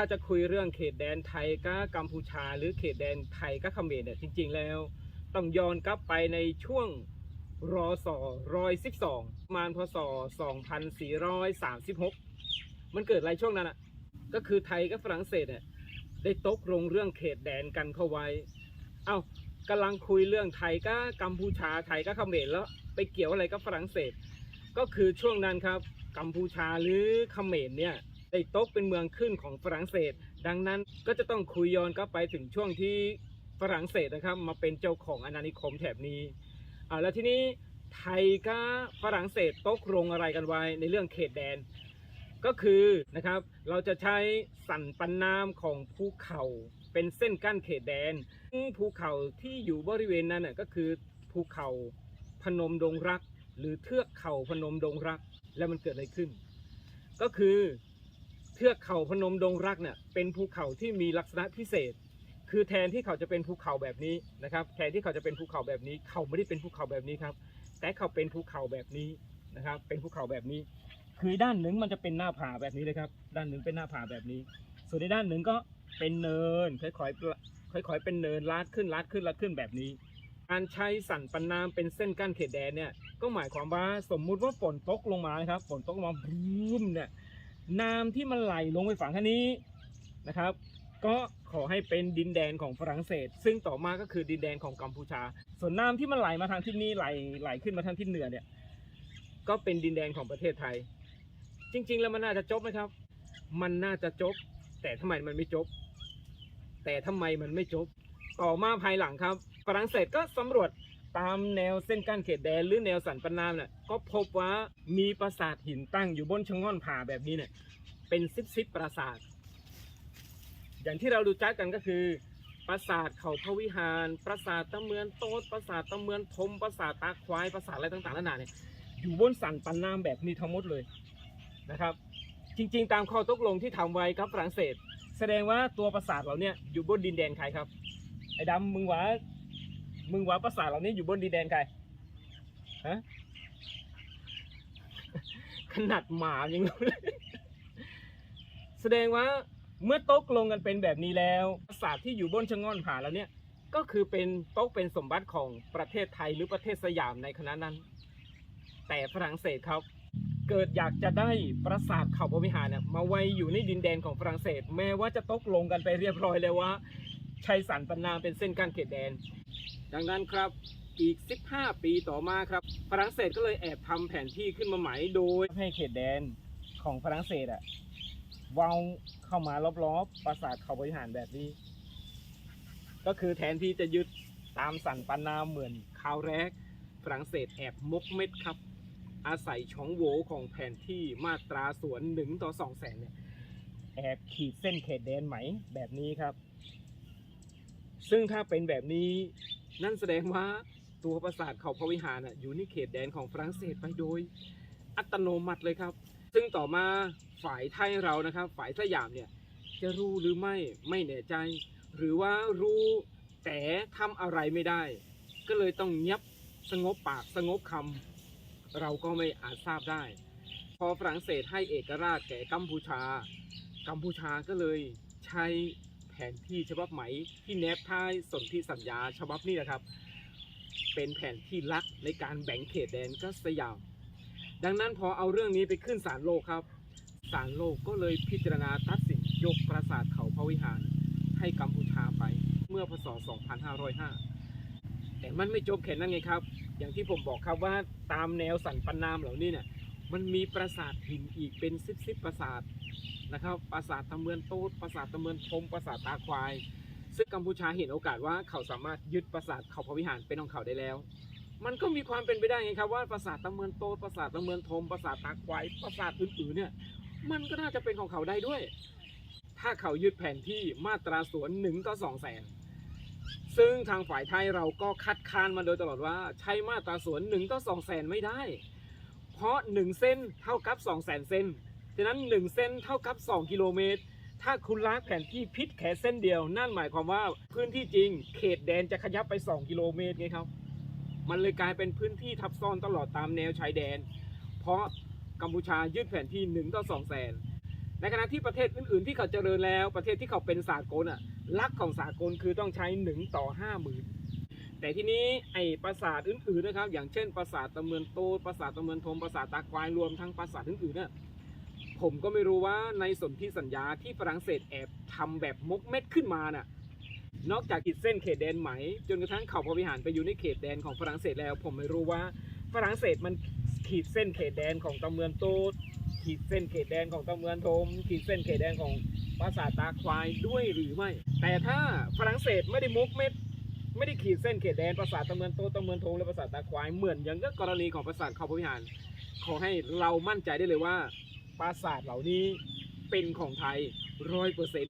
ถ้าจะคุยเรื่องเขตแดนไทยกับกัมพูชา หรือเขตแดนไทยกับเขมรเนี่ยจริง ๆ แล้ว ต้องย้อนกลับไปในช่วงรอสอรอยสิบสองมาณพศสองพันสี่ร้อยสามสิบหกมันเกิดอะไรช่วงนั้นอะก็คือไทยกับฝรั่งเศสเนี่ยได้ตกลงเรื่องเขตแดนกันเข้าไว้ เอ้ากำลังคุยเรื่องไทยกับกัมพูชาไทยกับเขมรแล้วไปเกี่ยวอะไรกับฝรั่งเศส ก็คือช่วงนั้นครับกัมพูชาหรือเขมรเนี่ย ได้ตกเป็นเมืองขึ้นของฝรั่งเศส ดังนั้นก็จะต้องคุยย้อนกลับไปถึงช่วงที่ฝรั่งเศสนะครับ มาเป็นเจ้าของอาณานิคมแถบนี้อ่าแล้วทีนี้ไทยกับฝรั่งเศสตกลงอะไรกันไว้ในเรื่องเขตแดน ก็คือนะครับเราจะใช้สันปันน้ำของภูเขาเป็นเส้นกั้นเขตแดนซึ่งภูเขาที่อยู่บริเวณนั้นน่ะก็คือภูเขาพนมดงรัก หรือเทือกเขาพนมดงรัก แล้วมันเกิดอะไรขึ้น ก็คือ เทือกเขาพนมดงรักเนี่ยเป็นภูเขาที่มีลักษณะพิเศษ คือแทนที่เขาจะเป็นภูเขาแบบนี้นะครับ แทนที่เขาจะเป็นภูเขาแบบนี้ เขาไม่ได้เป็นภูเขาแบบนี้ครับ แต่เขาเป็นภูเขาแบบนี้นะครับ เป็นภูเขาแบบนี้ คือด้านหนึ่งมันจะเป็นหน้าผาแบบนี้เลยครับ ด้านหนึ่งเป็นหน้าผาแบบนี้ ส่วนในด้านหนึ่งก็เป็นเนินค่อยๆค่อย ๆ เป็นเนินลาดขึ้นลาดขึ้นลาดขึ้นแบบนี้การใช้สันปันน้ำเป็นเส้นกั้นเขตแดนเนี่ยก็หมายความว่าสมมุติว่าฝนตกลงมานะครับฝนตกลงมาบูมเนี่ย น้ำที่มันไหลลงไปฝั่งท่างนี้นะครับ ก็ขอให้เป็นดินแดนของฝรั่งเศส ซึ่งต่อมาก็คือดินแดนของกัมพูชา ส่วนน้ำที่มันไหลมาทางทิศนี้ไหลไหลขึ้นมาทางทิศเหนือเนี่ยก็เป็นดินแดนของประเทศไทย จริง ๆ แล้วมันน่าจะจบไหมครับ มันน่าจะจบ แต่ทำไมมันไม่จบ แต่ทำไมมันไม่จบ ต่อมาภายหลังครับฝรั่งเศสก็สำรวจ ตามแนวเส้นกั้นเขตแดนหรือแนวสันปนามเนี่ยก็พบว่ามีปราสาทหินตั้งอยู่บนชะง่อนผาแบบนี้เนี่ยเป็นซิบซิบปราสาท อย่างที่เราดูจักกันก็คือ ปราสาทเขาพระวิหาร ปราสาทตะเมือนโต๊ดปราสาทตะเมือนทมปราสาทตาควายปราสาทอะไรต่างๆนานาเนี่ยอยู่บนสันปันน้ำแบบนี้ทั้งหมดเลยนะครับ จริงๆ ตามข้อตกลงที่ทำไว้กับฝรั่งเศส แสดงว่าตัวปราสาทเราเนี่ยอยู่บนดินแดนใครครับไอ้ดำมึงว่า มึงว่าปราสาทเหล่านี้อยู่บนดินแดนใครฮะขนาดหมายังรู้เลยแสดงว่าเมื่อตกลงกันเป็นแบบนี้แล้วปราสาทที่อยู่บนชะง่อนผาแล้วเนี่ย ก็คือเป็นตกเป็นสมบัติของประเทศไทยหรือประเทศสยามในคณะนั้น แต่ฝรั่งเศสครับ เกิดอยากจะได้ปราสาทเขาพระวิหารเนี่ยมาไว้อยู่ในดินแดนของฝรั่งเศส แม้ว่าจะตกลงกันไปเรียบร้อยแล้วว่าชัยสันปันนามเป็นเส้นกั้นเขตแดน ดังนั้นครับอีก 15 ปีต่อมาครับ ฝรั่งเศสก็เลยแอบทำแผนที่ขึ้นมาใหม่โดยให้เขตแดนของฝรั่งเศสอะวางเข้ามารอบๆปราสาทเขาบริหารแบบนี้ ก็คือแทนที่จะยึดตามสันปันนาเหมือนคราวแรก ฝรั่งเศสแอบมกเม็ดครับ อาศัยช่องโหว่ของแผนที่มาตราสวนหนึ่งต่อสองแสนเนี่ยแอบขีดเส้นเขตแดนไหมแบบนี้ครับ ซึ่งถ้าเป็นแบบนี้นั่นแสดงว่าตัวปราสาทเขาพระวิหารอยู่ในเขตแดนของฝรั่งเศสไปโดย อัตโนมัติเลยครับ ซึ่งต่อมาฝ่ายไทยเรานะครับ ฝ่ายสยามเนี่ยจะรู้หรือไม่ไม่แน่ใจ หรือว่ารู้แต่ทำอะไรไม่ได้ ก็เลยต้องเงียบสงบปากสงบคำเราก็ไม่อาจทราบได้ พอฝรั่งเศสให้เอกราชแก่กัมพูชา กัมพูชาก็เลยใช้ ผนที่ฉบับใหม่ที่แนบท้ายสนธิสัญญาฉบับนี้นะครับ เป็นแผนที่ลักในการแบ่งเขตแดนก็สยาม ดังนั้นพอเอาเรื่องนี้ไปขึ้นศาลโลกครับศาลโลกก็เลยพิจารณาตัดสินยกปราสาทเขาพระวิหาร ให้กัมพูชาไปเมื่อพศ 2505 แต่มันไม่จบแค่นั้นไงครับ อย่างที่ผมบอกครับว่าตามแนวสันปันนามเหล่านี้เนี่ยมันมีปราสาทหินอีกเป็นสิบสิบปราสาท นะครับปราสาทตะเมือนโต๊ดปราสาทตะเมือนทมปราสาทตาควาย ซึ่งกัมพูชาเห็นโอกาสว่าเขาสามารถยึดปราสาทเขาพระวิหารเป็นของเขาได้แล้ว มันก็มีความเป็นไปได้ไงครับว่าปราสาทตะเมือนโตดปราสาทตะเมือนทมปราสาทตาควายปราสาทอื่นๆเนี่ยมันก็น่าจะเป็นของเขาได้ด้วย ถ้าเขายึดแผนที่มาตราสวนหนึ่งต่อสองแสนซึ่งทางฝ่ายไทยเราก็คัดค้านมาโดยตลอดว่าใช้มาตราสวนหนึ่งต่อสองแสนไม่ได้ เพราะหนึ่งเส้นเท่ากับสองแสนเส้น ฉะนั้นหนึ่งเส้นเท่ากับสองกิโลเมตร ถ้าคุณลากแผนที่พิษแค่เส้นเดียว นั่นหมายความว่าพื้นที่จริง เขตแดนจะขยับไป 2 กิโลเมตรไงครับ มันเลยกลายเป็นพื้นที่ทับซ้อนตลอดตามแนวชายแดน เพราะกัมพูชายึดแผนที่1ต่อ2แสนในขณะที่ประเทศอื่นๆ ที่เขาเจริญแล้วประเทศที่เขาเป็นสากลอะลักของสากลคือต้องใช้หนึ่งต่อห้าหมื่นแต่ที่นี้ไอ้ปราสาทอื่นๆนะครับ อย่างเช่นปราสาทตะเมือนโตปราสาทตะเมือนทมปราสาทตาควายรวมทั้งปราสาทอื่นๆน่ะ ผมก็ไม่รู้ว่าในสนธิสัญญาที่ฝรั่งเศสแอบทำแบบมกเม็ดขึ้นมาน่ะ นอกจากขีดเส้นเขตแดนไหม จนกระทั่งเขาพวิหารไปอยู่ในเขตแดนของฝรั่งเศสแล้ว ผมไม่รู้ว่าฝรั่งเศสมันขีดเส้นเขตแดนของตะเมือนโตขีดเส้นเขตแดนของตะเมือนทมขีดเส้นเขตแดนของปราสาทตาควายด้วยหรือไม่ แต่ถ้าฝรั่งเศสไม่ได้มุกเม็ดไม่ได้ขีดเส้นเขตแดนปราสาทตะเมือนโตตะเมือนทงและปราสาทตาควายเหมือนอย่างก็กรณีของปราสาทเขาพวิหารขอให้เรามั่นใจได้เลยว่า ปราสาทเหล่านี้เป็นของไทยร้อยเปอร์เซ็น